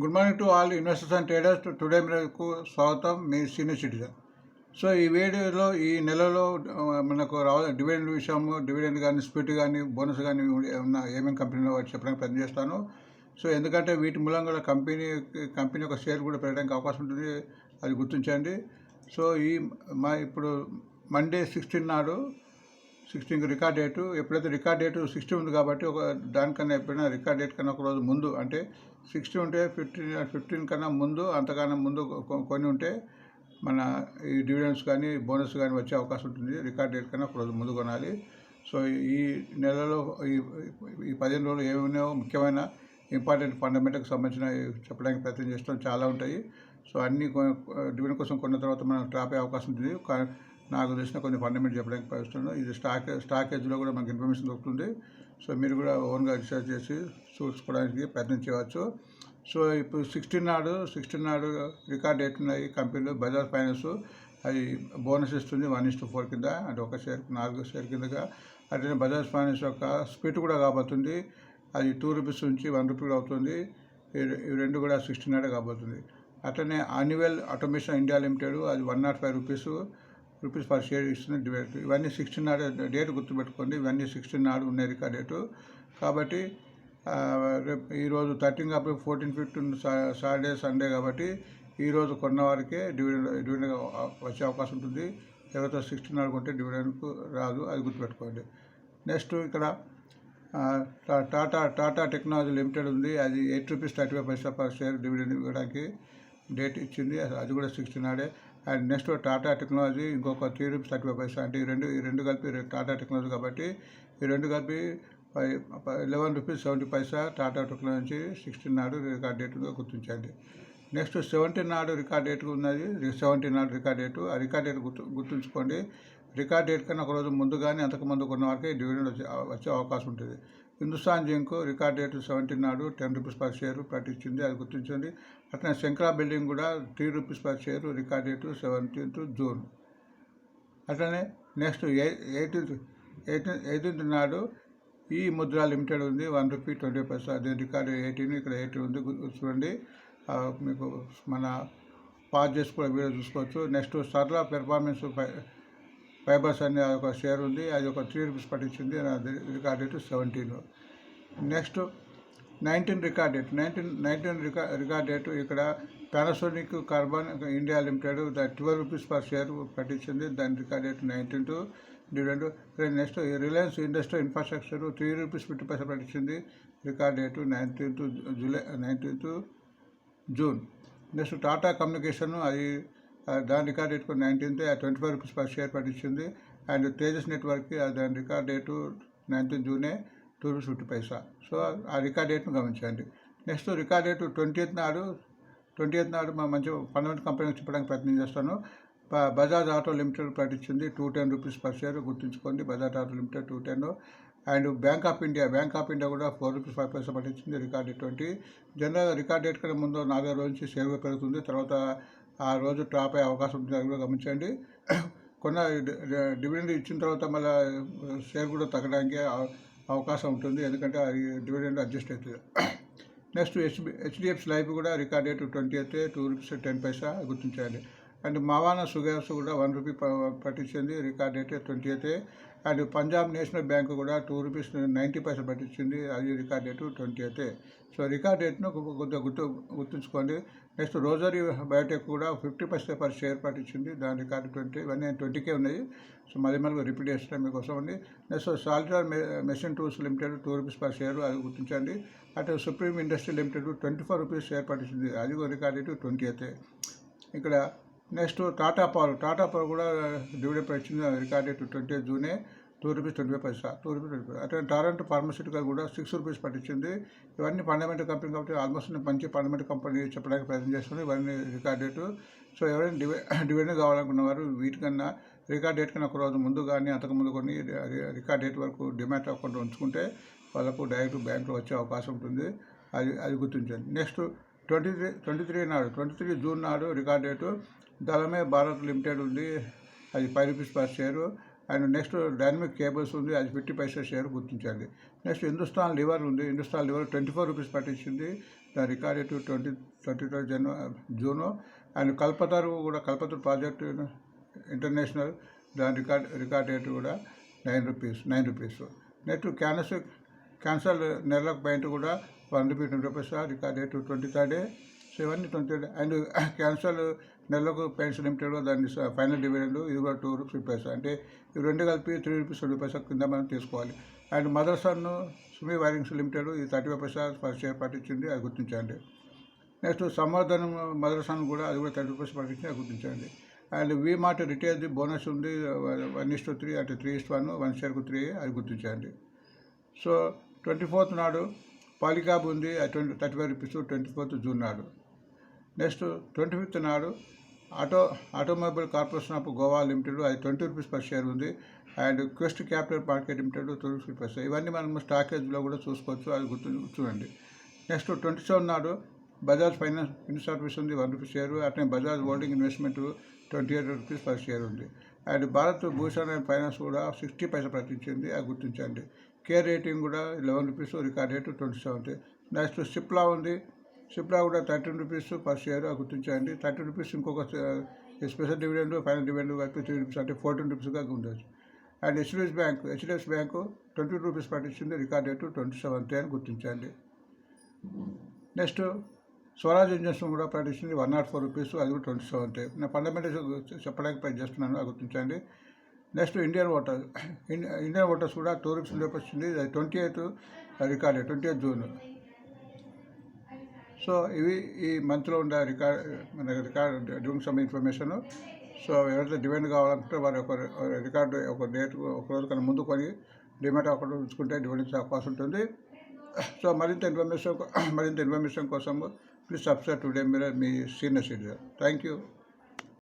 Good morning to all investors and traders. Today మీకు స్వాగతం. మీ senior citizen. So ఈ వీడియోలో ఈ నెలలో మనకు రావాలి డివిడెండ్ విషయము డివిడెండ్ కానీ స్పిట్ కానీ బోనస్ కానీ ఉన్న ఏమేమి కంపెనీలో వాటి చెప్పడానికి ప్రయత్నం చేస్తాను. సో ఎందుకంటే వీటి మూలంగా కూడా కంపెనీ కంపెనీ యొక్క షేర్ కూడా పెరగడానికి అవకాశం ఉంటుంది. అది గుర్తించండి. సో ఈ మా ఇప్పుడు మండే సిక్స్టీన్ నాడు సిక్స్టీన్కి రికార్డ్ డేటు ఎప్పుడైతే రికార్డ్ డేటు సిక్స్టీ ఉంది కాబట్టి ఒక దానికన్నా ఎప్పుడైనా రికార్డ్ డేట్ కన్నా ఒక రోజు ముందు అంటే సిక్స్టీన్ ఉంటే ఫిఫ్టీన్ ఫిఫ్టీన్ కన్నా ముందు అంతకన్నా ముందు కొ- కొన్ని ఉంటే మన ఈ డివిడెండ్స్ కానీ బోనస్ కానీ వచ్చే అవకాశం ఉంటుంది. రికార్డ్ డేట్ కన్నా ఒక రోజు ముందు కొనాలి. సో ఈ నెలలో ఈ ఈ పదిహేను రోజులు ఏమైనా ముఖ్యమైన ఇంపార్టెంట్ ఫండమెంటల్కి సంబంధించిన చెప్పడానికి ప్రయత్నం చేస్తాం. చాలా ఉంటాయి. సో అన్నీ డివిడెండ్ కోసం కొన్న తర్వాత మనం ట్రాప్ అయ్యే అవకాశం ఉంటుంది. నాకు తెలిసిన కొన్ని ఫండమెంట్ చెప్పడానికి ప్రయత్నిస్తున్నాను ఇది స్టాక్ స్టాకేజ్లో కూడా మనకి ఇన్ఫర్మేషన్ దొరుకుతుంది. సో మీరు కూడా ఓన్గా రీసెర్చ్ చేసి చూసుకోవడానికి ప్రయత్నం చేయవచ్చు. సో ఇప్పుడు సిక్స్టీన్ నాడు సిక్స్టీన్ నాడు రికార్డ్ డేట్ ఉన్నాయి కంపెనీలు. బజాజ్ ఫైనాన్స్ అది బోనస్ ఇస్తుంది వన్ ఇస్ టు ఫోర్ కింద అంటే ఒక షేర్ నాలుగు షేర్ కిందగా. అట్లనే బజాజ్ ఫైనాన్స్ యొక్క స్పీడ్ కూడా కాబోతుంది. అది టూ రూపీస్ నుంచి వన్ రూపీ కూడా అవుతుంది. ఈ- ఇవి రెండు కూడా సిక్స్టీన్ నాడే కాబోతుంది. అట్లనే అన్యువల్ ఆటోమేషన్ ఇండియా లిమిటెడ్ అది one naught five rupees. Rupees per share ఇస్తుంది డివైడ్ ఇవన్నీ సిక్స్టీన్ నాడు డేట్ గుర్తుపెట్టుకోండి. ఇవన్నీ సిక్స్టీన్ నాడు ఉన్నాయి రికార్డ్ డేటు. కాబట్టి రేపు ఈరోజు థర్టీన్ కాబట్టి ఫోర్టీన్ ఫిఫ్టీన్ సాటర్డే సండే కాబట్టి ఈరోజు కొన్న వారికే డివిడెండ్ డివిడెండ్ వచ్చే అవకాశం ఉంటుంది. ఎవరితో సిక్స్టీన్ నాడు కొంటే డివిడెండ్కు రాదు. అది గుర్తుపెట్టుకోండి. నెక్స్ట్ ఇక్కడ టా- టాటా టాటా టెక్నాలజీ లిమిటెడ్ ఉంది. అది eight rupees thirty five paisa per share dividend ఇవ్వడానికి డేట్ ఇచ్చింది. అది కూడా సిక్స్టీన్ నాడే. అండ్ నెక్స్ట్ టాటా టెక్నాలజీ ఇంకొక three rupees thirty five paisa. అంటే ఈ రెండు ఈ రెండు కలిపి టాటా టెక్నాలజీ కాబట్టి ఈ రెండు కలిపి eleven rupees seventy paisa Tata technology sixteen నాడు రికార్డ్ డేట్గా గుర్తించండి. నెక్స్ట్ సెవెంటీన్ నాడు రికార్డ్ డేట్ ఉన్నది. సెవెంటీన్ నాడు రికార్డ్ డేటు. ఆ రికార్డ్ డేట్ గుర్తు గుర్తుంచుకోండి. రికార్డ్ డేట్ కన్నా ఒక రోజు ముందు కానీ అంతకు ముందు కొన్న వారికి డివిడెండ్ వచ్చే వచ్చే అవకాశం ఉంటుంది. Hindustan zinc record date seventeen నాడు టెన్ రూపీస్ పర్ షేర్ ప్రకటించింది. అది గుర్తించండి. అట్లనే శంకరా బిల్డింగ్ కూడా three rupees per share record date seventeenth June. అట్లనే నెక్స్ట్ ఎయిటీన్త్ ఎయిటీన్ ఎయిటీన్త్ నాడు ఈ ముద్ర లిమిటెడ్ ఉంది. One rupee twenty paisa. దీని రికార్డ్ ఎయిటీన్ ఇక్కడ ఎయిటీన్ ఉంది. చూడండి. మీకు మన పాస్ చేసి కూడా వీడియో చూసుకోవచ్చు. నెక్స్ట్ సర్లా పెర్ఫార్మెన్స్ ఫైబర్స్ అనే ఒక షేర్ ఉంది అది ఒక three rupees పట్టించింది recorded record date seventeen. Next nineteen record date nineteen nineteen Rica record date ఇక్కడ Panasonic carbon India limited the twelve rupees per share పట్టించింది దాని record nineteen to dividend next Reliance industry infrastructure three rupees fifty paisa పట్టించింది record date nineteenth July nineteenth June. Next Tata communication అది దాని record date nineteenth twenty five rupees per share పట్టించింది. And Tejas నెట్వర్క్కి దాని record date nineteenth జూనే two rupees fifty paisa. So ఆ record డేట్ను గమనించండి. Next record date twenty eighth నాడు twenty eighth నాడు మా మంచి ఫండమెంటల్ కంపెనీ చెప్పడానికి ప్రయత్నం చేస్తాను. బజాజ్ ఆటో లిమిటెడ్ ప్రకటించింది two ten rupees per share గుర్తుంచుకోండి. Bajaj auto limited two ten. And bank of India bank of India కూడా ఫోర్ రూపీస్ ఫైవ్ పైసా పట్టించింది రికార్డ్ ట్వంటీ. జనరల్గా రికార్డ్ డేట్ కన్నా ముందు నాలుగైదు రోజు నుంచి షేర్ పెరుగుతుంది. తర్వాత ఆ రోజు టాప్ అయ్యే అవకాశం ఉంటుంది అది కూడా గమనించండి. కొన్న డివిడెండ్ ఇచ్చిన తర్వాత మళ్ళీ షేర్ కూడా తగ్గడానికి అవకాశం ఉంటుంది. ఎందుకంటే అది డివిడెండ్ అడ్జస్ట్ అవుతుంది. నెక్స్ట్ హెచ్బి హెచ్డిఎఫ్సి లైఫ్ కూడా రికార్డ్ రేటు ట్వంటీ అయితే టూ రూపీస్ టెన్ పైసా గుర్తించండి అండ్ మవానా సుగర్స్ కూడా వన్ రూపీ పట్టించింది రికార్డ్ డేట్ ట్వంటీ అయితే. అండ్ పంజాబ్ నేషనల్ బ్యాంక్ కూడా టూ రూపీస్ నైంటీ పైసలు పట్టించింది అది రికార్డ్ డేట్ ట్వంటీ అయితే. సో రికార్డ్ డేట్ను కొద్దిగా గుర్తు గుర్తుంచుకోండి. నెక్స్ట్ రోజరీ బయోటెక్ కూడా ఫిఫ్టీ పర్సెంట్ పర్ షేర్ పట్టించింది దాని రికార్డు ట్వంటీ ఇవన్నీ ట్వంటీకే ఉన్నాయి. సో మళ్ళీ మళ్ళీ రిపీట్ చేస్తాం మీకోసం అండి. Next Solitaire machine tools limited two rupees per share అది గుర్తించండి. అటు supreme industry limited twenty four rupees share పట్టించింది అది కూడా రికార్డ్ ట్వంటీ అయితే. ఇక్కడ నెక్స్ట్ టాటా పాలు. టాటా పాలు కూడా డివిడెండ్ వచ్చింది recorded twenty జూనే two rupees twenty five paisa. Two rupees twenty five. అట్లా టారెంట్ ఫార్మసిటికల్ కూడా సిక్స్ రూపీస్ పట్టించింది. ఇవన్నీ ఫండమెంటల్ కంపెనీ కాబట్టి ఆల్మోస్ట్ మంచి ఫండమెంటల్ కంపెనీ చెప్పడానికి ప్రయత్నం చేస్తున్నాను. ఇవన్నీ రికార్డ్ డేట్. సో ఎవరైనా డివై డివిడెండ్ కావాలనుకున్న వారు వీటికన్నా రికార్డ్ డేట్ కన్నా ఒక రోజు ముందు కానీ అంతకుముందు కొన్ని రికార్డ్ డేట్ వరకు డిమాట్ అకౌంట్ ఉంచుకుంటే వాళ్ళకు డైరెక్ట్ బ్యాంకులో వచ్చే అవకాశం ఉంటుంది. అది అది గుర్తించండి. Next twenty three twenty three నాడు ట్వంటీ త్రీ జూన్ నాడు record date Dalmia Bharat limited ఉంది. అది five rupees per share. And next dynamic cables ఉంది. అది ఫిఫ్టీ పైసా షేర్ గుర్తించండి. నెక్స్ట్ హిందుస్థాన్ లివర్ ఉంది. Hindustan lever twenty four rupees పట్టించింది. దాని record to twenty twenty two Jan June. And Kalpataru కూడా Kalpataru project international. దాని record record rate కూడా nine rupees nine rupees. Next Kansai Kansai Nerolac paints కూడా one rupee twenty rupees. Record rate twenty third ఇవన్నీ twenty and Kansai Nerolac pension limited దాన్ని final dividend ఇది కూడా two rupees పైసా. అంటే ఇవి రెండు కలిపి త్రీ రూపీస్ ట్వంటీ పైసా కింద మనం తీసుకోవాలి. And Motherson Sumi wirings limited ఇది thirty five paisa for share పట్టించింది అది గుర్తించండి. నెక్స్ట్ సంవర్ధనం మదర్సన్ కూడా అది కూడా థర్టీ రూపీస్ పట్టించింది అది గుర్తించండి. అండ్ వి మార్ట్ రిటైల్ది బోనస్ ఉంది వన్ ఇస్ టు త్రీ అంటే త్రీ ఇస్ వన్ వన్ షేర్కు త్రీ అది గుర్తించండి. సో ట్వంటీ ఫోర్త్ నాడు పాలికాబ్ ఉంది అది twenty thirty five rupees twenty fourth June నాడు. నెక్స్ట్ ట్వంటీ ఫిఫ్త్ నాడు auto automobile corporation of Goa limited అది ట్వంటీ రూపీస్ పర్ షేర్ ఉంది. And quest capital market limited twenty rupees per share. ఇవన్నీ మనం స్టాకేజ్లో కూడా చూసుకోవచ్చు అది గుర్తు చూడండి. నెక్స్ట్ ట్వంటీ సెవెన్ నాడు బజాజ్ ఫైనాన్స్ ఇన్ సర్వీస్ ఉంది వన్ రూపీస్ షేరు. అట్నే Bajaj holding investment twenty eight rupees per share ఉంది. And Bharat Bhushan and finance కూడా సిక్స్టీ పైసా ప్రకటించింది అది గుర్తించండి. కేర్ రేటింగ్ కూడా eleven rupees record rate twenty seven next Cipla ఉంది. సిప్లా కూడా థర్టీన్ రూపీస్ పర్ షేర్ గుర్తించండి థర్టీ రూపీస్ ఇంకొక స్పెషల్ డివిడెండ్ ఫైనల్ డివిడెండ్ కలిపి త్రీ రూపీస్ అంటే ఫోర్టీన్ రూపీస్గా ఉండొచ్చు. And HDF bank HDF bank twenty rupees పట్టించింది record rate twenty seven అని గుర్తించండి. నెక్స్ట్ స్వరాజ్ ఇంజన్స్ కూడా ప్రకటించింది వన్ నాట్ ఫోర్ రూపీస్ అది కూడా ట్వంటీ సెవెన్ నా ఫండమెంటల్స్ చెప్పడానికి పని చేస్తున్నాను గుర్తించండి. నెక్స్ట్ ఇండియన్ ఓటర్ ఇండియన్ ఓటర్స్ కూడా టూ రూపీస్ వచ్చింది. అది twenty eighth record twenty eighth June. So ఇవి ఈ మంత్లో ఉండే రికార్డ్ మన record during some information. So ఎవరైతే డిమాండ్ కావాలంటే వారి ఒక రికార్డు ఒక డేట్ ఒక రోజు కన్నా ముందు కొని డిమాండ్ అకౌంట్ ఉంచుకుంటే డిమాండ్ ఇచ్చే అవకాశం ఉంటుంది. సో మరింత ఇన్ఫర్మేషన్ మరింత ఇన్ఫర్మేషన్ కోసం ప్లీజ్ సబ్స్క్రైబ్ టుడే మీరు మీ సీనియర్ సిటిజన్. Thank you.